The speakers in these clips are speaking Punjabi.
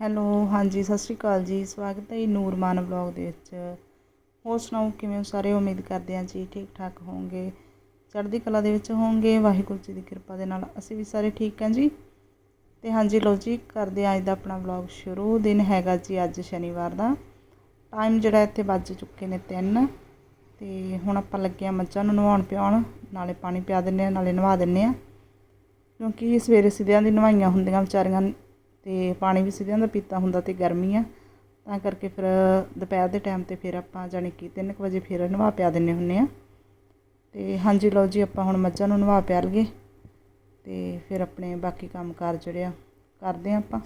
ਹੈਲੋ, ਹਾਂਜੀ, ਸਤਿ ਸ਼੍ਰੀ ਅਕਾਲ ਜੀ। ਸਵਾਗਤ ਹੈ ਜੀ ਨੂਰਮਾਨ ਵਲੌਗ ਦੇ ਵਿੱਚ। ਹੋਰ ਸੁਣਾਓ, ਕਿਵੇਂ ਹੋ ਸਾਰੇ? ਉਮੀਦ ਕਰਦੇ ਹਾਂ ਜੀ ਠੀਕ ਠਾਕ ਹੋਵੋਗੇ। ਚੜ੍ਹਦੀ ਕਲਾ ਦੇ ਵਿੱਚ ਹੋਵੋਗੇ। ਵਾਹਿਗੁਰੂ ਜੀ ਦੀ ਕਿਰਪਾ ਦੇ ਨਾਲ ਅਸੀਂ ਵੀ ਸਾਰੇ ਠੀਕ ਹਾਂ ਜੀ। ਤੇ ਹਾਂਜੀ, ਲਓ ਜੀ, ਕਰਦੇ ਹਾਂ ਅੱਜ ਦਾ ਆਪਣਾ ਵਲੌਗ ਸ਼ੁਰੂ। ਦਿਨ ਹੈਗਾ ਜੀ ਅੱਜ ਸ਼ਨੀਵਾਰ ਦਾ। ਟਾਈਮ ਜਿਹੜਾ ਇੱਥੇ ਵੱਜ ਚੁੱਕੇ ਨੇ 3 ਤੇ ਹੁਣ ਆਪਾਂ ਲੱਗੇ ਹਾਂ ਮੱਝਾਂ ਨੂੰ ਨਵਾਉਣ ਪਿਆਉਣ। ਨਾਲੇ ਪਾਣੀ ਪਿਆ ਦਿੰਨੇ ਆ ਨਾਲੇ ਨਵਾ ਦਿੰਨੇ ਆ ਕਿਉਂਕਿ ਸਵੇਰੇ ਸਿੱਧਿਆਂ ਦੀ ਨਵਾਈਆਂ ਹੁੰਦੀਆਂ ਵਿਚਾਰੀਆਂ ਅਤੇ ਪਾਣੀ ਵੀ ਸਿੱਧਿਆਂ ਦਾ ਪੀਤਾ ਹੁੰਦਾ ਅਤੇ ਗਰਮੀ ਆ। ਤਾਂ ਕਰਕੇ ਫਿਰ ਦੁਪਹਿਰ ਦੇ ਟਾਈਮ ਤੇ ਫਿਰ ਆਪਾਂ ਜਾਣੀ ਕਿ 3 ਵਜੇ ਫਿਰ ਨਵਾ ਪਿਆ ਦਿੰਨੇ ਹੁੰਨੇ ਆ। ਤੇ ਹਾਂਜੀ ਲਓ ਜੀ, ਆਪਾਂ ਹੁਣ ਮੱਝਾਂ ਨੂੰ ਨਵਾ ਪਿਆ ਲਈਏ ਤੇ ਫਿਰ ਆਪਣੇ ਬਾਕੀ ਕੰਮਕਾਰ ਜਿਹੜੇ ਆ ਕਰਦੇ ਆ ਆਪਾਂ।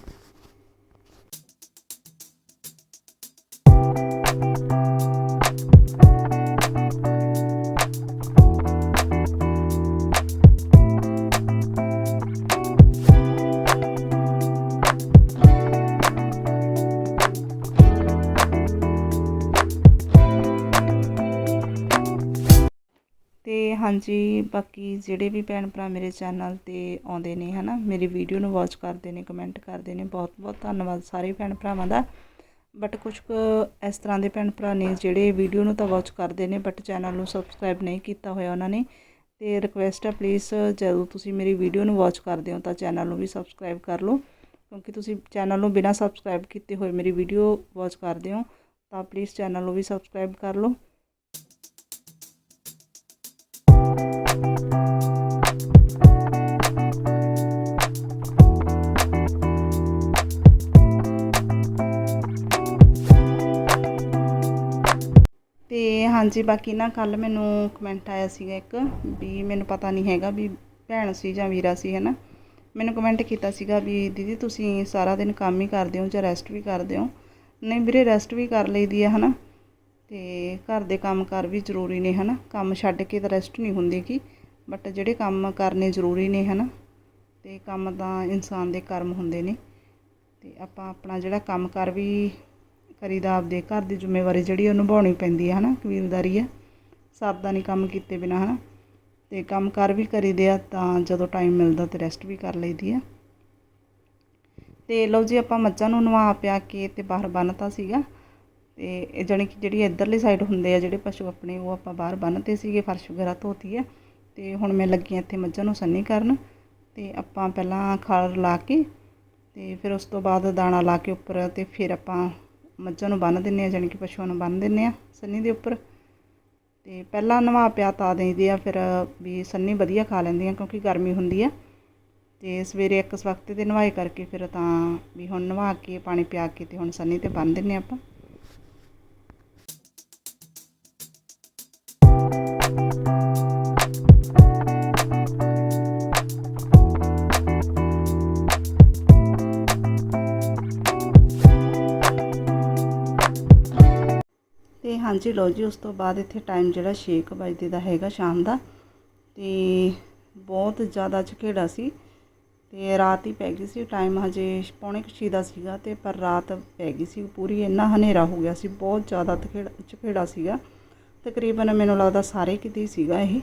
ਅਤੇ ਹਾਂਜੀ, ਬਾਕੀ ਜਿਹੜੇ ਵੀ ਭੈਣ ਭਰਾ ਮੇਰੇ ਚੈਨਲ ਤੇ ਆਉਂਦੇ ਨੇ ਹੈ ਨਾ ਮੇਰੀ ਵੀਡੀਓ ਨੂੰ ਵਾਚ ਕਰਦੇ ਨੇ ਕਮੈਂਟ ਕਰਦੇ ਨੇ, ਬਹੁਤ ਬਹੁਤ ਧੰਨਵਾਦ ਸਾਰੇ ਭੈਣ ਭਰਾਵਾਂ ਦਾ। ਬਟ ਕੁਝ ਕੁ ਇਸ ਤਰ੍ਹਾਂ ਦੇ ਭੈਣ ਭਰਾ ਨੇ ਜਿਹੜੇ ਵੀਡੀਓ ਨੂੰ ਤਾਂ ਵਾਚ ਕਰਦੇ ਨੇ ਬਟ ਚੈਨਲ ਨੂੰ ਸਬਸਕ੍ਰਾਈਬ ਨਹੀਂ ਕੀਤਾ ਹੋਇਆ ਉਹਨਾਂ ਨੇ। ਤੇ ਰਿਕੁਐਸਟ ਹੈ ਪਲੀਜ਼ ਜਦੋਂ ਤੁਸੀਂ ਮੇਰੀ ਵੀਡੀਓ ਨੂੰ ਵਾਚ ਕਰਦੇ ਹੋ, ਤਾਂ ਚੈਨਲ ਨੂੰ ਵੀ ਸਬਸਕ੍ਰਾਈਬ ਕਰ ਲਓ। ਕਿਉਂਕਿ ਤੁਸੀਂ ਚੈਨਲ ਨੂੰ ਬਿਨਾਂ ਸਬਸਕ੍ਰਾਈਬ ਕੀਤੇ ਹੋਏ ਮੇਰੀ ਵੀਡੀਓ ਵਾਚ ਕਰਦੇ ਹੋ, ਤਾਂ ਪਲੀਜ਼ ਚੈਨਲ ਨੂੰ ਵੀ ਸਬਸਕ੍ਰਾਈਬ ਕਰ ਲਓ। ਹਾਂਜੀ, ਬਾਕੀ ਨਾ ਕੱਲ ਮੈਨੂੰ ਕਮੈਂਟ ਆਇਆ ਸੀਗਾ ਇੱਕ ਵੀ ਮੈਨੂੰ ਪਤਾ ਨਹੀਂ ਹੈਗਾ ਵੀ ਭੈਣ ਸੀ ਜਾਂ ਵੀਰਾ ਸੀ, ਹੈਨਾ? ਮੈਨੂੰ ਕਮੈਂਟ ਕੀਤਾ ਸੀਗਾ ਵੀ ਦੀਦੀ ਤੁਸੀਂ ਸਾਰਾ ਦਿਨ ਕੰਮ ਹੀ ਕਰਦੇ ਹੋ ਜਾਂ ਰੈਸਟ ਵੀ ਕਰਦੇ ਹੋ? ਨਹੀਂ ਵੀਰੇ ਰੈਸਟ ਵੀ ਕਰ ਲਈਦੀ ਹੈ ਹਨਾ? ਤੇ ਘਰ ਦੇ ਕੰਮ ਕਰ ਵੀ ਜ਼ਰੂਰੀ ਨੇ, ਹਨਾ? ਕੰਮ ਛੱਡ ਕੇ ਤਾਂ ਰੈਸਟ ਨਹੀਂ ਹੁੰਦੀ ਕੀ ਬਟ ਜਿਹੜੇ ਕੰਮ ਕਰਨੇ ਜ਼ਰੂਰੀ ਨੇ, ਹਨਾ? ਤੇ ਕੰਮ ਤਾਂ ਇਨਸਾਨ ਦੇ ਕਰਮ ਹੁੰਦੇ ਨੇ। ਤੇ ਆਪਾਂ ਆਪਣਾ ਜਿਹੜਾ ਕੰਮ ਕਰ ਵੀ ਕਰੀਦਾ ਆਪਦੇ ਘਰ ਦੀ ਜ਼ਿੰਮੇਵਾਰੀ ਜਿਹੜੀ ਉਹ ਨਿਭਾਉਣੀ ਪੈਂਦੀ ਹੈ, ਹਨਾ, ਕਬੀਲਦਾਰੀ ਹੈ। ਸਰਦਾ ਨਹੀਂ ਕੰਮ ਕੀਤੇ ਬਿਨਾ, ਹਨਾ। ਤੇ ਕੰਮ ਕਰ ਵੀ ਕਰੀਦੇ ਆ, ਤਾਂ ਜਦੋਂ ਟਾਈਮ ਮਿਲਦਾ ਤੇ ਰੈਸਟ ਵੀ ਕਰ ਲਈਦੀ ਆ। ਤੇ ਲਓ ਜੀ, ਆਪਾਂ ਮੱਝਾਂ ਨੂੰ ਨਵਾ ਪਿਆ ਕੇ ਤੇ ਬਾਹਰ ਬੰਨਤਾ ਸੀਗਾ। ਤੇ ਇਹ ਜਾਣੀ ਕਿ ਜਿਹੜੀ ਇੱਧਰਲੀ ਸਾਈਡ ਹੁੰਦੇ ਆ, ਜਿਹੜੇ ਪਸ਼ੂ ਆਪਣੇ, ਉਹ ਆਪਾਂ ਬਾਹਰ ਬੰਨਤੇ ਸੀਗੇ, ਫਰਸ਼ ਵਗੈਰਾ ਧੋਤੀ ਆ। ਤੇ ਹੁਣ ਮੈਂ ਲੱਗੀ ਇੱਥੇ ਮੱਝਾਂ ਨੂੰ ਸੰਨੀ ਕਰਨ। ਤੇ ਆਪਾਂ ਪਹਿਲਾਂ ਖਾਲ ਲਾ ਕੇ ਤੇ ਫਿਰ ਉਸ ਤੋਂ ਬਾਅਦ ਦਾਣਾ ਲਾ ਕੇ ਉੱਪਰ ਤੇ ਫਿਰ ਆਪਾਂ ਮੱਝਾਂ ਨੂੰ ਬੰਨ ਦਿੰਨੇ ਆ ਜਾਣੀ ਕਿ ਪਸ਼ੂਆਂ ਨੂੰ ਬੰਨ ਦਿੰਨੇ ਆ ਸੰਨੀ ਦੇ ਉੱਪਰ। ਤੇ ਪਹਿਲਾਂ ਨਵਾ ਪਿਆ ਤਾ ਦੇਈਦੇ ਆ, ਫਿਰ ਵੀ ਸੰਨੀ ਵਧੀਆ ਖਾ ਲੈਂਦੀਆਂ ਕਿਉਂਕਿ ਗਰਮੀ ਹੁੰਦੀ ਆ। ਤੇ ਸਵੇਰੇ ਇੱਕ ਵਕਤ ਤੇ ਨਵਾਈ ਕਰਕੇ ਫਿਰ ਤਾਂ ਵੀ ਹੁਣ ਨਵਾ ਕੇ, ਪਾਣੀ ਪਿਆ ਕੇ ਤੇ ਹੁਣ ਸੰਨੀ ਤੇ ਬੰਨ ਦਿੰਨੇ ਆਪਾਂ। ਹਾਂਜੀ ਲਓ ਜੀ, ਉਸ ਤੋਂ ਬਾਅਦ ਇੱਥੇ ਟਾਈਮ ਜਿਹੜਾ 6 ਵਜੇ ਦਾ ਹੈਗਾ ਸ਼ਾਮ ਦਾ। ਤੇ ਬਹੁਤ ਜ਼ਿਆਦਾ ਝਕੇੜਾ ਸੀ ਤੇ ਰਾਤ ਹੀ ਪੈ ਗਈ ਸੀ ਟਾਈਮ ਹਜੇ ਪੌਣੇ ਕੁ ਛੇ ਦਾ ਸੀਗਾ ਤੇ ਪਰ ਰਾਤ ਪੈ ਗਈ ਸੀ, ਪੂਰੀ ਇੰਨਾ ਹਨੇਰਾ ਹੋ ਗਿਆ ਸੀ, ਬਹੁਤ ਜ਼ਿਆਦਾ ਝਕੇੜਾ ਝਕੇੜਾ ਸੀਗਾ। ਤਕਰੀਬਨ ਮੈਨੂੰ ਲੱਗਦਾ ਸਾਰੇ ਕਿਤੇ ਸੀਗਾ ਇਹ।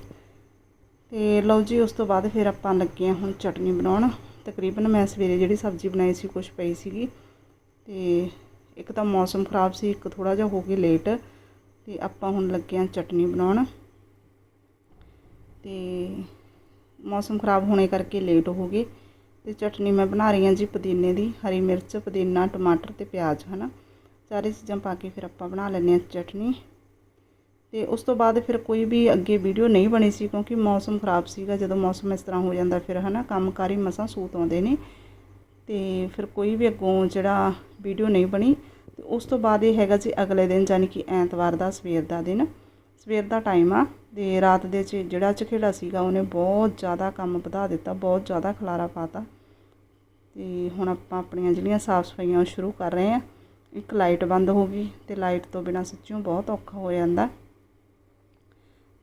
ਤੇ ਲਓ ਜੀ, ਉਸ ਤੋਂ ਬਾਅਦ ਫਿਰ ਆਪਾਂ ਲੱਗੇ ਹਾਂ ਹੁਣ ਚਟਨੀ ਬਣਾਉਣ। ਤਕਰੀਬਨ ਮੈਂ ਸਵੇਰੇ ਜਿਹੜੀ ਸਬਜ਼ੀ ਬਣਾਈ ਸੀ ਕੁਝ ਪਈ ਸੀਗੀ। ਤੇ ਇੱਕ ਤਾਂ ਮੌਸਮ ਖਰਾਬ ਸੀ, ਇੱਕ ਥੋੜਾ ਜਿਹਾ ਹੋ ਗਈ ਲੇਟ ਤੇ ਆਪਾਂ ਹੁਣ ਲੱਗੇ ਹਾਂ ਚਟਨੀ ਬਣਾਉਣ। ਤੇ ਮੌਸਮ ਖਰਾਬ ਹੋਣੇ ਕਰਕੇ ਲੇਟ ਹੋ ਗਏ। ਤੇ ਚਟਨੀ ਮੈਂ ਬਣਾ ਰਹੀ ਹਾਂ ਜੀ ਪੁਦੀਨੇ ਦੀ, ਹਰੀ ਮਿਰਚ, ਪੁਦੀਨਾ, ਟਮਾਟਰ ਤੇ ਪਿਆਜ਼, ਹਨਾ। ਸਾਰੇ ਚੀਜ਼ਾਂ ਪਾ ਕੇ ਫਿਰ ਆਪਾਂ ਬਣਾ ਲੈਂਦੇ ਹਾਂ ਚਟਨੀ। ਤੇ ਉਸ ਤੋਂ ਬਾਅਦ ਫਿਰ ਕੋਈ ਵੀ ਅੱਗੇ ਵੀਡੀਓ ਨਹੀਂ ਬਣੀ ਸੀ ਕਿਉਂਕਿ ਮੌਸਮ ਖਰਾਬ ਸੀਗਾ। ਜਦੋਂ ਮੌਸਮ ਇਸ ਤਰ੍ਹਾਂ ਹੋ ਜਾਂਦਾ ਫਿਰ, ਹਨਾ, ਕੰਮਕਾਰੀ ਮਸਾਂ ਸੂਤ ਆਉਂਦੇ ਨੇ। ਤੇ ਫਿਰ ਕੋਈ ਵੀ ਅੱਗੋਂ ਜਿਹੜਾ ਵੀਡੀਓ ਨਹੀਂ ਬਣੀ ਉਸ ਤੋਂ ਬਾਅਦ ਇਹ ਹੈਗਾ ਜੀ ਅਗਲੇ ਦਿਨ ਯਾਨੀ ਕਿ ਐਤਵਾਰ ਦਾ, ਸਵੇਰ ਦਾ ਦਿਨ। ਸਵੇਰ ਦਾ ਟਾਈਮ ਆ ਤੇ ਰਾਤ ਦੇ ਚ ਜਿਹੜਾ ਚਖੇੜਾ ਸੀਗਾ, ਉਹਨੇ ਬਹੁਤ ਜ਼ਿਆਦਾ ਕੰਮ ਵਧਾ ਦਿੱਤਾ, ਬਹੁਤ ਜ਼ਿਆਦਾ ਖਲਾਰਾ ਪਾਤਾ ਤੇ। ਹੁਣ ਆਪਾਂ ਆਪਣੀਆਂ ਜਿਹੜੀਆਂ ਸਾਫ਼ ਸਫਾਈਆਂ ਉਹ ਸ਼ੁਰੂ ਕਰ ਰਹੇ ਆ ਇੱਕ ਲਾਈਟ ਬੰਦ ਹੋ ਗਈ ਤੇ ਲਾਈਟ ਤੋਂ ਬਿਨਾ ਸੱਚਿਓ ਬਹੁਤ ਔਖਾ ਹੋ ਜਾਂਦਾ।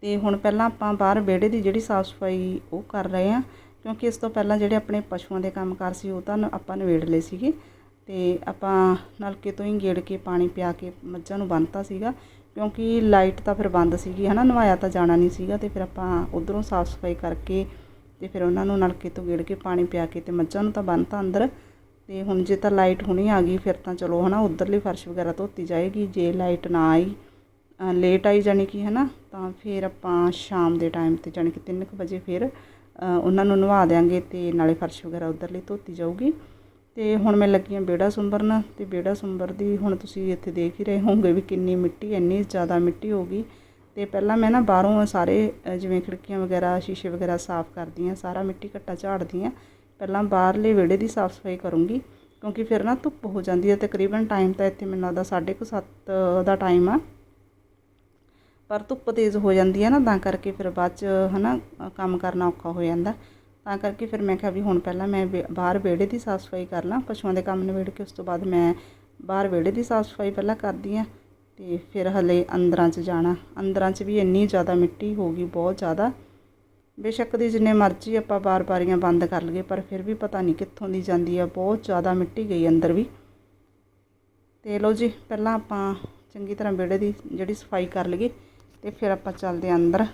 ਤੇ ਹੁਣ ਪਹਿਲਾਂ ਆਪਾਂ ਬਾਹਰ ਵਿਹੜੇ ਦੀ ਜਿਹੜੀ ਸਾਫ਼ ਸਫ਼ਾਈ ਉਹ ਕਰ ਰਹੇ ਆ ਕਿਉਂਕਿ ਇਸ ਤੋਂ ਪਹਿਲਾਂ ਜਿਹੜੇ ਆਪਣੇ ਪਸ਼ੂਆਂ ਦੇ ਕੰਮਕਾਰ ਸੀ, ਉਹ ਤਾਂ ਆਪਾਂ ਨਵੇੜ ਲਏ ਸੀਗੇ। ਅਤੇ ਆਪਾਂ ਨਲਕੇ ਤੋਂ ਹੀ ਗੇੜ ਕੇ ਪਾਣੀ ਪਿਆ ਕੇ ਮੱਝਾਂ ਨੂੰ ਬੰਨਤਾ ਸੀਗਾ, ਕਿਉਂਕਿ ਲਾਈਟ ਤਾਂ ਫਿਰ ਬੰਦ ਸੀਗੀ ਹੈ ਨਾ ਨਵਾਇਆ ਤਾਂ ਜਾਣਾ ਨਹੀਂ ਸੀਗਾ ਅਤੇ ਫਿਰ ਆਪਾਂ ਉਧਰੋਂ ਸਾਫ਼ ਸਫ਼ਾਈ ਕਰਕੇ ਅਤੇ ਫਿਰ ਉਹਨਾਂ ਨੂੰ ਨਲਕੇ ਤੋਂ ਗੇੜ ਕੇ ਪਾਣੀ ਪਿਆ ਕੇ ਅਤੇ ਮੱਝਾਂ ਨੂੰ ਤਾਂ ਬੰਨਤਾ ਅੰਦਰ। ਅਤੇ ਹੁਣ ਜੇ ਤਾਂ ਲਾਈਟ ਹੁਣੀ ਆ ਗਈ, ਫਿਰ ਤਾਂ ਚਲੋ ਹੈ ਹਨਾ, ਉਧਰਲੀ ਫਰਸ਼ ਵਗੈਰਾ ਧੋਤੀ ਜਾਏਗੀ, ਜੇ ਲਾਈਟ ਨਾ ਆਈ ਲੇਟ ਆਈ ਜਾਣੀ ਕਿ ਹੈ ਨਾ ਤਾਂ ਫਿਰ ਆਪਾਂ ਸ਼ਾਮ ਦੇ ਟਾਈਮ ਤੇ ਜਾਣੀ ਕਿ 3 ਵਜੇ ਫਿਰ ਉਹਨਾਂ ਨੂੰ ਨਵਾ ਦਿਆਂਗੇ ਤੇ ਨਾਲੇ ਫਰਸ਼ ਵਗੈਰਾ ਉਧਰਲੀ ਧੋਤੀ ਜਾਊਗੀ। ਤੇ ਹੁਣ ਮੈਂ ਲੱਗੀ ਹਾਂ ਵਿਹੜਾ ਸੁੰਬਰਨ ਤੇ ਵਿਹੜਾ ਸੁੰਬਰਦੀ ਹੁਣ ਤੁਸੀਂ ਇੱਥੇ ਦੇਖ ਹੀ ਰਹੇ ਹੋਵੋਗੇ ਵੀ ਕਿੰਨੀ ਮਿੱਟੀ ਇੰਨੀ ਜ਼ਿਆਦਾ ਮਿੱਟੀ ਹੋ ਗਈ। ਤੇ ਪਹਿਲਾਂ ਮੈਂ ਨਾ ਬਾਹਰੋਂ ਸਾਰੇ ਜਿਵੇਂ ਖਿੜਕੀਆਂ ਵਗੈਰਾ ਸ਼ੀਸ਼ੇ ਵਗੈਰਾ ਸਾਫ਼ ਕਰਦੀ ਹਾਂ ਸਾਰਾ ਮਿੱਟੀ ਘੱਟਾ ਝਾੜਦੀ ਹਾਂ। ਪਹਿਲਾਂ ਬਾਹਰਲੇ ਵਿਹੜੇ ਦੀ ਸਾਫ਼ ਸਫ਼ਾਈ ਕਰੂੰਗੀ ਕਿਉਂਕਿ ਫਿਰ ਨਾ ਧੁੱਪ ਹੋ ਜਾਂਦੀ ਹੈ ਤਕਰੀਬਨ ਟਾਈਮ ਤਾਂ ਇੱਥੇ ਮੈਨੂੰ ਲੱਗਦਾ ਸਾਢੇ ਕੁ ਸੱਤ ਦਾ ਟਾਈਮ ਆ। ਪਰ ਧੁੱਪ ਤੇਜ਼ ਹੋ ਜਾਂਦੀ ਹੈ ਨਾ ਤਾਂ ਕਰਕੇ ਫਿਰ ਬਾਅਦ ਚ ਹਨਾ ਅ, ਕੰਮ ਕਰਨਾ ਔਖਾ ਹੋ ਜਾਂਦਾ। ਤਾਂ ਕਰਕੇ ਫਿਰ ਮੈਂ ਕਿਹਾ ਵੀ ਹੁਣ ਪਹਿਲਾਂ ਮੈਂ ਵਿ- ਬਾਹਰ ਵਿਹੜੇ ਦੀ ਸਾਫ਼ ਸਫ਼ਾਈ ਕਰ ਲਾਂ, ਪਸ਼ੂਆਂ ਦੇ ਕੰਮ ਨਿਬੇੜ ਕੇ ਉਸ ਤੋਂ ਬਾਅਦ ਮੈਂ ਬਾਹਰ ਵਿਹੜੇ ਦੀ ਸਾਫ਼ ਸਫ਼ਾਈ ਪਹਿਲਾਂ ਕਰਦੀ ਹਾਂ ਤੇ ਫਿਰ ਹਲੇ ਅੰਦਰਾਂ 'ਚ ਜਾਣਾ। ਅੰਦਰਾਂ 'ਚ ਵੀ ਇੰਨੀ ਜ਼ਿਆਦਾ ਮਿੱਟੀ ਹੋ ਗਈ, ਬਹੁਤ ਜ਼ਿਆਦਾ। ਬੇਸ਼ੱਕ ਦੀ ਜਿੰਨੇ ਮਰਜ਼ੀ ਆਪਾਂ ਬਾਰ ਬਾਰੀਆਂ ਬੰਦ ਕਰ ਲਈਏ, ਪਰ ਫਿਰ ਵੀ ਪਤਾ ਨਹੀਂ ਕਿੱਥੋਂ ਦੀ ਜਾਂਦੀ ਆ, ਬਹੁਤ ਜ਼ਿਆਦਾ ਮਿੱਟੀ ਗਈ ਅੰਦਰ ਵੀ। ਤੇ ਲਓ ਜੀ, ਪਹਿਲਾਂ ਆਪਾਂ ਚੰਗੀ ਤਰ੍ਹਾਂ ਵਿਹੜੇ ਦੀ ਜਿਹੜੀ ਸਫ਼ਾਈ ਕਰ ਲਈਏ ਤੇ ਫਿਰ ਆਪਾਂ ਚੱਲਦੇ ਹਾਂ ਅੰਦਰ।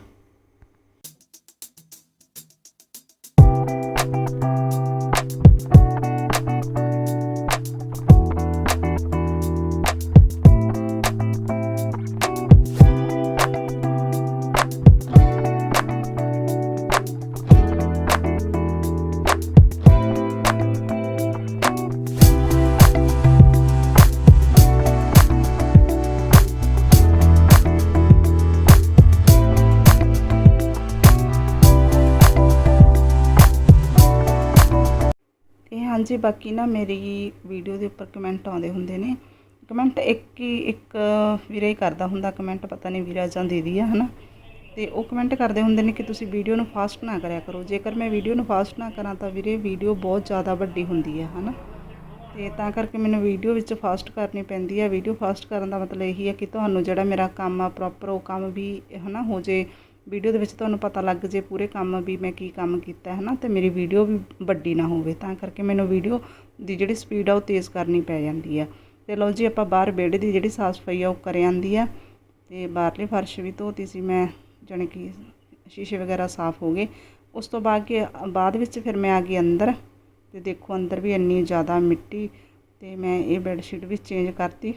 ਹਾਂਜੀ, ਬਾਕੀ ਨਾ ਮੇਰੀ ਵੀਡੀਓ ਦੇ ਉੱਪਰ ਕਮੈਂਟ ਆਉਂਦੇ ਹੁੰਦੇ ਨੇ। ਕਮੈਂਟ ਇੱਕ ਹੀ, ਇੱਕ ਵੀਰੇ ਹੀ ਕਰਦਾ ਹੁੰਦਾ। ਕਮੈਂਟ ਪਤਾ ਨਹੀਂ ਵੀਰਾ ਜਾਂ ਦੀਦੀ ਆ, ਹਨਾ? ਤੇ ਉਹ ਕਮੈਂਟ ਕਰਦੇ ਹੁੰਦੇ ਨੇ ਕਿ ਤੁਸੀਂ ਵੀਡੀਓ ਨੂੰ ਫਾਸਟ ਨਾ ਕਰਿਆ ਕਰੋ। ਜੇਕਰ ਮੈਂ ਵੀਡੀਓ ਨੂੰ ਫਾਸਟ ਨਾ ਕਰਾਂ ਤਾਂ ਵੀਰੇ ਵੀਡੀਓ ਬਹੁਤ ਜ਼ਿਆਦਾ ਵੱਡੀ ਹੁੰਦੀ ਹੈ ਹਨਾ? ਤੇ ਤਾਂ ਕਰਕੇ ਮੈਨੂੰ ਵੀਡੀਓ ਵਿੱਚ ਫਾਸਟ ਕਰਨੀ ਪੈਂਦੀ ਹੈ ਵੀਡੀਓ ਫਾਸਟ ਕਰਨ ਦਾ ਮਤਲਬ ਇਹੀ ਹੈ ਕਿ ਤੁਹਾਨੂੰ ਜਿਹੜਾ ਮੇਰਾ ਕੰਮ ਆ ਪ੍ਰੋਪਰ ਉਹ ਕੰਮ ਵੀ, ਹਨਾ, ਹੋ ਜੇ ਵੀਡੀਓ ਦੇ ਵਿੱਚ ਤੁਹਾਨੂੰ ਪਤਾ ਲੱਗ ਜੇ ਪੂਰੇ ਕੰਮ ਵੀ ਮੈਂ ਕੀ ਕੰਮ ਕੀਤਾ ਹੈ ਨਾ ਤੇ ਮੇਰੀ ਵੀਡੀਓ ਵੀ ਵੱਡੀ ਨਾ ਹੋਵੇ, ਤਾਂ ਕਰਕੇ ਮੈਨੂੰ ਵੀਡੀਓ ਦੀ ਜਿਹੜੀ ਸਪੀਡ ਆ ਉਹ ਤੇਜ਼ ਕਰਨੀ ਪੈ ਜਾਂਦੀ ਆ। ਤੇ ਲਓ ਜੀ, ਆਪਾਂ ਬਾਹਰ ਵਿਹੜੇ ਦੀ ਜਿਹੜੀ ਸਾਫ਼ ਸਫ਼ਾਈ ਆ ਉਹ ਕਰ ਆਂਦੀ ਆ, ਤੇ ਬਾਹਰਲੇ ਫਰਸ਼ ਵੀ ਧੋਤੀ ਸੀ ਮੈਂ, ਜਾਣੀ ਕਿ ਸ਼ੀਸ਼ੇ ਵਗੈਰਾ ਸਾਫ਼ ਹੋ ਗਏ। ਉਸ ਤੋਂ ਬਾਅਦ ਕਿ, ਬਾਅਦ ਵਿੱਚ ਫਿਰ ਮੈਂ ਆ ਗਈ ਅੰਦਰ, ਤੇ ਦੇਖੋ ਅੰਦਰ ਵੀ ਇੰਨੀ ਜ਼ਿਆਦਾ ਮਿੱਟੀ, ਤੇ ਮੈਂ ਇਹ ਬੈੱਡ ਸ਼ੀਟ ਵੀ ਚੇਂਜ ਕਰਤੀ।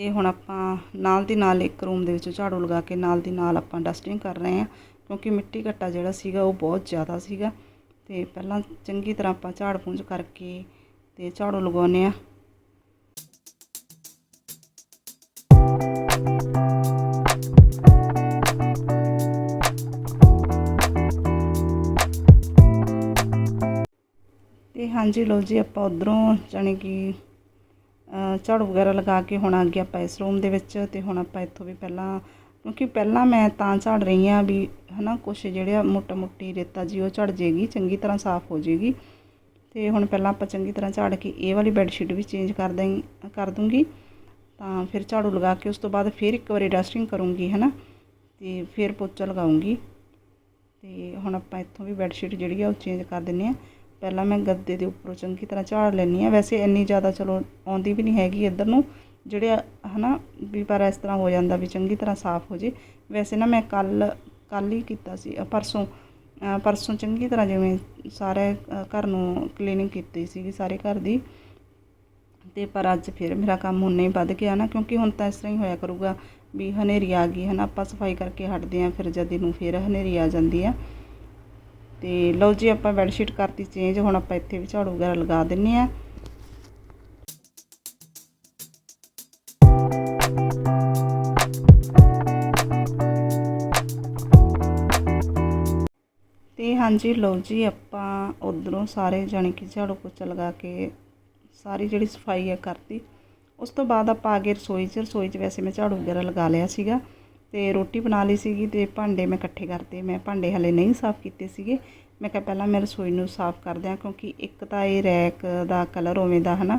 ਤੇ ਹੁਣ ਆਪਾਂ ਨਾਲ ਦੀ ਨਾਲ ਇੱਕ ਰੂਮ ਦੇ ਵਿੱਚ ਝਾੜੂ ਲਗਾ ਕੇ ਨਾਲ ਦੀ ਨਾਲ ਆਪਾਂ ਡਸਟਿੰਗ ਕਰ ਰਹੇ ਹਾਂ, ਕਿਉਂਕਿ ਮਿੱਟੀ ਘੱਟਾ ਜਿਹੜਾ ਸੀਗਾ ਉਹ ਬਹੁਤ ਜ਼ਿਆਦਾ ਸੀਗਾ। ਤੇ ਪਹਿਲਾਂ ਚੰਗੀ ਤਰ੍ਹਾਂ ਆਪਾਂ ਝਾੜ ਪੂੰਝ ਕਰਕੇ ਤੇ ਝਾੜੂ ਲਗਾਉਂਦੇ ਆ ਤੇ ਹਾਂਜੀ ਲਓ ਜੀ, ਆਪਾਂ ਉਧਰੋਂ ਜਾਣੀ ਕਿ ਝਾੜੂ ਵਗੈਰਾ ਲਗਾ ਕੇ ਹੁਣ ਆ ਗਏ ਆਪਾਂ ਇਸ ਰੂਮ ਦੇ ਵਿੱਚ ਤੇ ਹੁਣ ਆਪਾਂ ਇੱਥੋਂ ਵੀ ਪਹਿਲਾਂ, ਕਿਉਂਕਿ ਪਹਿਲਾਂ ਮੈਂ ਤਾਂ ਝਾੜ ਰਹੀ ਆ ਵੀ ਹਨਾ ਕੁਛ ਜਿਹੜੇ ਆ ਮੋਟਾ ਮੋਟੀ ਰੇਤਾ ਜੀ ਉਹ ਝੜ ਜੇਗੀ ਚੰਗੀ ਤਰ੍ਹਾਂ ਸਾਫ਼ ਹੋ ਜੇਗੀ ਤੇ ਹੁਣ ਪਹਿਲਾਂ ਆਪਾਂ ਚੰਗੀ ਤਰ੍ਹਾਂ ਝਾੜ ਕੇ ਇਹ ਵਾਲੀ ਬੈੱਡ ਸ਼ੀਟ ਵੀ ਚੇਂਜ ਕਰ ਦੇਂ ਕਰ ਦੂੰਗੀ। ਤਾਂ ਫਿਰ ਝਾੜੂ ਲਗਾ ਕੇ ਉਸ ਤੋਂ ਬਾਅਦ ਫਿਰ ਇੱਕ ਵਾਰੀ ਡਸਟਿੰਗ ਕਰੂੰਗੀ ਹਨਾ, ਤੇ ਫਿਰ ਪੋਚਾ ਲਗਾਉਂਗੀ। ਤੇ ਹੁਣ ਆਪਾਂ ਇੱਥੋਂ ਵੀ ਬੈੱਡ ਸ਼ੀਟ ਜਿਹੜੀ ਆ ਉਹ ਚੇਂਜ ਕਰ ਦਿੰਨੇ ਆ ਪਹਿਲਾਂ ਮੈਂ ਗੱਦੇ ਦੇ ਉੱਪਰੋਂ ਚੰਗੀ ਤਰ੍ਹਾਂ ਝਾੜ ਲੈਂਦੀ ਆ ਵੈਸੇ ਇੰਨੀ ਜ਼ਿਆਦਾ ਚਲੋ ਆਉਂਦੀ ਵੀ ਨਹੀਂ ਹੈਗੀ ਇੱਧਰ ਨੂੰ। ਜਿਹੜੇ ਹਨਾ, ਵੀ ਪਰ ਇਸ ਤਰ੍ਹਾਂ ਹੋ ਜਾਂਦਾ ਵੀ ਚੰਗੀ ਤਰ੍ਹਾਂ ਸਾਫ਼ ਹੋ ਜੇ। ਵੈਸੇ ਨਾ ਮੈਂ ਕੱਲ ਕੱਲ ਹੀ ਕੀਤਾ ਸੀ ਪਰਸੋਂ ਪਰਸੋਂ ਚੰਗੀ ਤਰ੍ਹਾਂ ਜਿਵੇਂ ਸਾਰੇ ਘਰ ਨੂੰ ਕਲੀਨਿੰਗ ਕੀਤੀ ਸੀਗੀ ਸਾਰੇ ਘਰ ਦੀ। ਤੇ ਪਰ ਅੱਜ ਫਿਰ ਮੇਰਾ ਕੰਮ ਉਨਾ ਹੀ ਵੱਧ ਗਿਆ ਨਾ, ਕਿਉਂਕਿ ਹੁਣ ਤਾਂ ਇਸ ਤਰ੍ਹਾਂ ਹੀ ਹੋਇਆ ਕਰੂਗਾ ਵੀ ਹਨੇਰੀ ਆ ਗਈ ਹੈ ਨਾ ਆਪਾਂ ਸਫ਼ਾਈ ਕਰਕੇ ਹਟਦੇ ਆਂ ਫਿਰ ਜਦ ਨੂੰ ਫਿਰ ਹਨੇਰੀ ਆ ਜਾਂਦੀ ਆ। ਤੇ ਲਓ ਜੀ, ਆਪਾਂ ਬੈੱਡ ਸ਼ੀਟ ਕਰਤੀ ਚੇਂਜ ਹੁਣ ਆਪਾਂ ਇੱਥੇ ਵੀ ਝਾੜੂ ਵਗੈਰਾ ਲਗਾ ਦਿੰਨੇ ਆ। ਤੇ ਹਾਂਜੀ, ਲਓ ਜੀ, ਆਪਾਂ ਉਧਰੋਂ ਸਾਰੇ ਜਾਣੀ ਕਿ ਝਾੜੂ ਪੋਚਾ ਲਗਾ ਕੇ ਸਾਰੀ ਜਿਹੜੀ ਸਫ਼ਾਈ ਹੈ ਕਰਤੀ। ਉਸ ਤੋਂ ਬਾਅਦ ਆਪਾਂ ਆ ਗਏ ਰਸੋਈ 'ਚ। ਰਸੋਈ 'ਚ ਵੈਸੇ ਮੈਂ ਝਾੜੂ ਵਗੈਰਾ ਲਗਾ ਲਿਆ ਸੀਗਾ। ਤੇ ਰੋਟੀ ਬਣਾ ਲਈ ਸੀਗੀ ਤੇ ਭਾਂਡੇ ਮੈਂ ਇਕੱਠੇ ਕਰਤੇ। ਮੈਂ ਭਾਂਡੇ ਹਲੇ ਨਹੀਂ ਸਾਫ਼ ਕੀਤੇ ਸੀਗੇ। ਮੈਂ ਕਿਹਾ ਪਹਿਲਾਂ ਮੈਂ ਰਸੋਈ ਨੂੰ ਸਾਫ਼ ਕਰ ਦਿਆਂ ਕਿਉਂਕਿ ਇੱਕ ਤਾਂ ਇਹ ਰੈਕ ਦਾ ਕਲਰ ਉਵੇਂ ਦਾ, ਹਨਾ?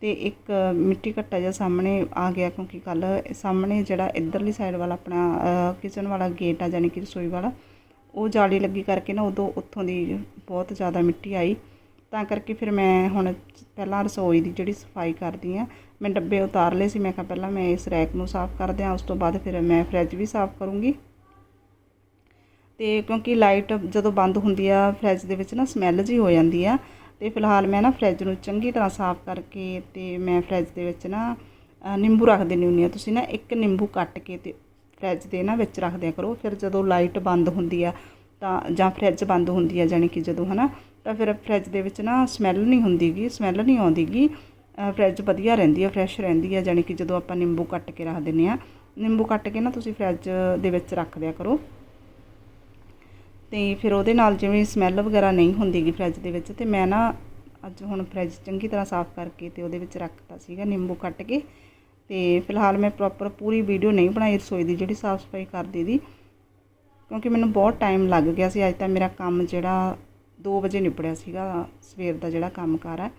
ਤੇ ਇੱਕ ਮਿੱਟੀ ਘੱਟਾ ਜਿਹਾ ਸਾਹਮਣੇ ਆ ਗਿਆ ਕਿਉਂਕਿ ਕੱਲ ਸਾਹਮਣੇ ਜਿਹੜਾ ਇਧਰਲੀ ਸਾਈਡ ਵਾਲਾ ਆਪਣਾ ਕਿਚਨ ਵਾਲਾ ਗੇਟ ਆ ਜਾਨੀ ਕਿ ਰਸੋਈ ਵਾਲਾ, ਉਹ ਜਾਲੀ ਲੱਗੀ ਕਰਕੇ ਨਾ ਉਦੋਂ ਉੱਥੋਂ ਦੀ ਬਹੁਤ ਜ਼ਿਆਦਾ ਮਿੱਟੀ ਆਈ। ਤਾਂ ਕਰਕੇ ਫਿਰ ਮੈਂ ਹੁਣ ਪਹਿਲਾਂ ਰਸੋਈ ਦੀ ਜਿਹੜੀ ਸਫ਼ਾਈ ਕਰਦੀ ਆ ਮੈਂ ਡੱਬੇ ਉਤਾਰ ਲਏ ਸੀ, ਮੈਂ ਕਿਹਾ ਪਹਿਲਾਂ ਮੈਂ ਇਸ ਰੈਕ ਨੂੰ ਸਾਫ਼ ਕਰ ਦਿਆਂ, ਉਸ ਤੋਂ ਬਾਅਦ ਫਿਰ ਮੈਂ ਫਰਿੱਜ ਵੀ ਸਾਫ਼ ਕਰੂੰਗੀ। ਤੇ ਕਿਉਂਕਿ ਲਾਈਟ ਜਦੋਂ ਬੰਦ ਹੁੰਦੀ ਆ, ਫਰਿੱਜ ਦੇ ਵਿੱਚ ਨਾ ਸਮੈਲ ਜੀ ਹੋ ਜਾਂਦੀ ਆ, ਤੇ ਫਿਲਹਾਲ ਮੈਂ ਨਾ ਫਰਿੱਜ ਨੂੰ ਚੰਗੀ ਤਰ੍ਹਾਂ ਸਾਫ਼ ਕਰਕੇ ਤੇ ਮੈਂ ਫਰਿੱਜ ਦੇ ਵਿੱਚ ਨਾ ਨਿੰਬੂ ਰੱਖ ਦਿੰਦੀ ਹੁੰਦੀ ਹਾਂ। ਤੁਸੀਂ ਨਾ ਇੱਕ ਨਿੰਬੂ ਕੱਟ ਕੇ ਤੇ ਫਰਿੱਜ ਦੇ ਨਾ ਵਿੱਚ ਰੱਖ ਦਿਆ ਕਰੋ, ਫਿਰ ਜਦੋਂ ਲਾਈਟ ਬੰਦ ਹੁੰਦੀ ਆ ਤਾਂ ਜਾਂ ਫਰਿੱਜ ਬੰਦ ਹੁੰਦੀ ਆ, ਜਾਣੀ ਕਿ ਜਦੋਂ ਹਨਾ ਤਾਂ ਫਿਰ ਫਰਿੱਜ ਦੇ ਵਿੱਚ ਨਾ ਸਮੈਲ ਨਹੀਂ ਹੁੰਦੀਗੀ ਸਮੈਲ ਨਹੀਂ ਆਉਂਦੀਗੀ। ਅ, ਫਰਿੱਜ ਵਧੀਆ ਰਹਿੰਦੀ ਆ ਫਰੈਸ਼ ਰਹਿੰਦੀ ਆ ਜਾਣੀ ਕਿ ਜਦੋਂ ਆਪਾਂ ਨਿੰਬੂ ਕੱਟ ਕੇ ਰੱਖ ਦਿੰਨੇ ਆ। ਨਿੰਬੂ ਕੱਟ ਕੇ ਨਾ ਤੁਸੀਂ ਫਰਿੱਜ ਦੇ ਵਿੱਚ ਰੱਖ ਦਿਆ ਕਰੋ। ਤੇ ਫਿਰ ਉਹਦੇ ਨਾਲ ਜਿਵੇਂ ਸਮੈਲ ਵਗੈਰਾ ਨਹੀਂ ਹੁੰਦੀਗੀ ਫਰਿੱਜ ਦੇ ਵਿੱਚ ਤੇ ਮੈਂ ਨਾ ਅੱਜ ਹੁਣ ਫਰਿੱਜ ਚੰਗੀ ਤਰ੍ਹਾਂ ਸਾਫ਼ ਕਰਕੇ ਤੇ ਉਹਦੇ ਵਿੱਚ ਰੱਖਤਾ ਸੀਗਾ ਨਿੰਬੂ ਕੱਟ ਕੇ। ਤੇ ਫਿਲਹਾਲ ਮੈਂ ਪ੍ਰੋਪਰ ਪੂਰੀ ਵੀਡੀਓ ਨਹੀਂ ਬਣਾਈ ਰਸੋਈ ਦੀ ਜਿਹੜੀ ਸਾਫ਼ ਸਫ਼ਾਈ ਕਰਦੀ ਦੀ। ਕਿਉਂਕਿ ਮੈਨੂੰ ਬਹੁਤ ਟਾਈਮ ਲੱਗ ਗਿਆ ਸੀ ਅੱਜ ਤਾਂ ਮੇਰਾ ਕੰਮ ਜਿਹੜਾ 2 ਵਜੇ ਨਿਪੜਿਆ ਸੀਗਾ, ਸਵੇਰ ਦਾ ਜਿਹੜਾ ਕੰਮ ਕਾਰ ਹੈ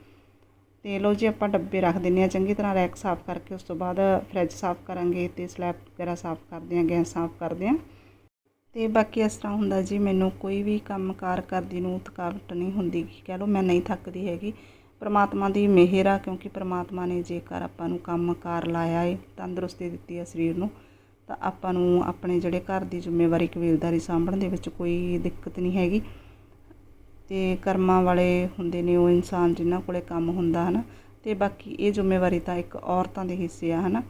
ਤੇ ਲੋ ਜੀ, ਆਪਾਂ ਡੱਬੇ ਰੱਖ ਦਿੰਨੇ ਆ ਚੰਗੀ ਤਰ੍ਹਾਂ ਰੈਕ ਸਾਫ਼ ਕਰਕੇ, ਉਸ ਤੋਂ ਬਾਅਦ ਫਰਿੱਜ ਸਾਫ਼ ਕਰਾਂਗੇ ਤੇ ਸਲੈਬ ਵਗੈਰਾ ਸਾਫ਼ ਕਰਦੇ ਆ ਗੈਸ ਸਾਫ਼ ਕਰਦੇ ਆ ਤੇ ਬਾਕੀ ਇਸ ਤਰ੍ਹਾਂ ਹੁੰਦਾ ਜੀ, ਮੈਨੂੰ ਕੋਈ ਵੀ ਕੰਮ ਕਾਰ ਕਰਦੀ ਨੂੰ ਥਕਾਵਟ ਨਹੀਂ ਹੁੰਦੀ ਕਹਿ ਲਓ ਮੈਂ ਨਹੀਂ ਥੱਕਦੀ ਹੈਗੀ। ਪਰਮਾਤਮਾ ਦੀ ਮਿਹਰ ਆ, ਕਿਉਂਕਿ ਪਰਮਾਤਮਾ ਨੇ ਜੇਕਰ ਆਪਾਂ ਨੂੰ ਕੰਮ ਕਾਰ ਲਾਇਆ ਏ, ਤੰਦਰੁਸਤੀ ਦਿੱਤੀ ਹੈ ਸਰੀਰ ਨੂੰ, ਤਾਂ ਆਪਾਂ ਨੂੰ ਆਪਣੇ ਜਿਹੜੇ ਘਰ ਦੀ ਜ਼ਿੰਮੇਵਾਰੀ ਕਬੀਲਦਾਰੀ ਸਾਂਭਣ ਦੇ ਵਿੱਚ ਕੋਈ ਦਿੱਕਤ ਨਹੀਂ ਹੈਗੀ। ਅਤੇ ਕਰਮਾਂ ਵਾਲੇ ਹੁੰਦੇ ਨੇ, ਉਹ ਇਨਸਾਨ ਜਿਨ੍ਹਾਂ ਕੋਲ ਕੰਮ ਹੁੰਦਾ ਹੈ ਨਾ ਅਤੇ ਬਾਕੀ ਇਹ ਜ਼ਿੰਮੇਵਾਰੀ ਤਾਂ ਇੱਕ ਔਰਤਾਂ ਦੇ ਹਿੱਸੇ ਆ ਹੈ ਨਾ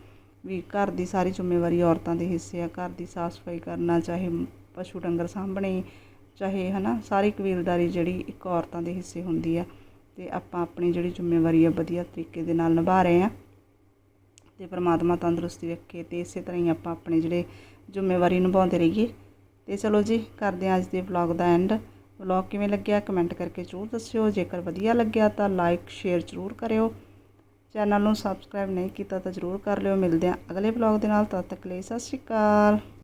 ਵੀ ਘਰ ਦੀ ਸਾਰੀ ਜ਼ਿੰਮੇਵਾਰੀ ਔਰਤਾਂ ਦੇ ਹਿੱਸੇ ਆ, ਘਰ ਦੀ ਸਾਫ਼ ਸਫ਼ਾਈ ਕਰਨਾ, ਚਾਹੇ ਪਸ਼ੂ ਡੰਗਰ ਸਾਂਭਣੇ, ਚਾਹੇ ਹੈ ਨਾ ਸਾਰੀ ਕਬੀਲਦਾਰੀ ਜਿਹੜੀ ਇੱਕ ਔਰਤਾਂ ਦੇ ਹਿੱਸੇ ਹੁੰਦੀ ਆ ਅਤੇ ਆਪਾਂ ਆਪਣੀ ਜਿਹੜੀ ਜ਼ਿੰਮੇਵਾਰੀ ਆ ਵਧੀਆ ਤਰੀਕੇ ਦੇ ਨਾਲ ਨਿਭਾ ਰਹੇ ਆ, ਤੇ ਪ੍ਰਮਾਤਮਾ ਤੰਦਰੁਸਤੀ ਰੱਖੇ, ਤੇ ਇਸੇ ਤਰ੍ਹਾਂ ਹੀ ਆਪਾਂ ਆਪਣੇ ਜਿਹੜੇ ਜ਼ਿੰਮੇਵਾਰੀ ਨਿਭਾਉਂਦੇ ਰਹੀਏ, ਤੇ ਚਲੋ ਜੀ, ਕਰਦੇ ਹਾਂ ਅੱਜ ਦੇ ਵਲੌਗ ਦਾ ਐਂਡ ਵਲੌਗ ਕਿਵੇਂ ਲੱਗਿਆ ਕਮੈਂਟ ਕਰਕੇ ਜ਼ਰੂਰ ਦੱਸਿਓ। ਜੇਕਰ ਵਧੀਆ ਲੱਗਿਆ ਤਾਂ ਲਾਈਕ, ਸ਼ੇਅਰ ਜ਼ਰੂਰ ਕਰਿਓ। ਚੈਨਲ ਨੂੰ ਸਬਸਕ੍ਰਾਈਬ ਨਹੀਂ ਕੀਤਾ ਤਾਂ ਜ਼ਰੂਰ ਕਰ ਲਿਓ। ਮਿਲਦੇ ਹਾਂ ਅਗਲੇ ਵਲੌਗ ਦੇ ਨਾਲ। ਤਦ ਤੱਕ ਲਈ ਸਤਿ ਸ਼੍ਰੀ ਅਕਾਲ।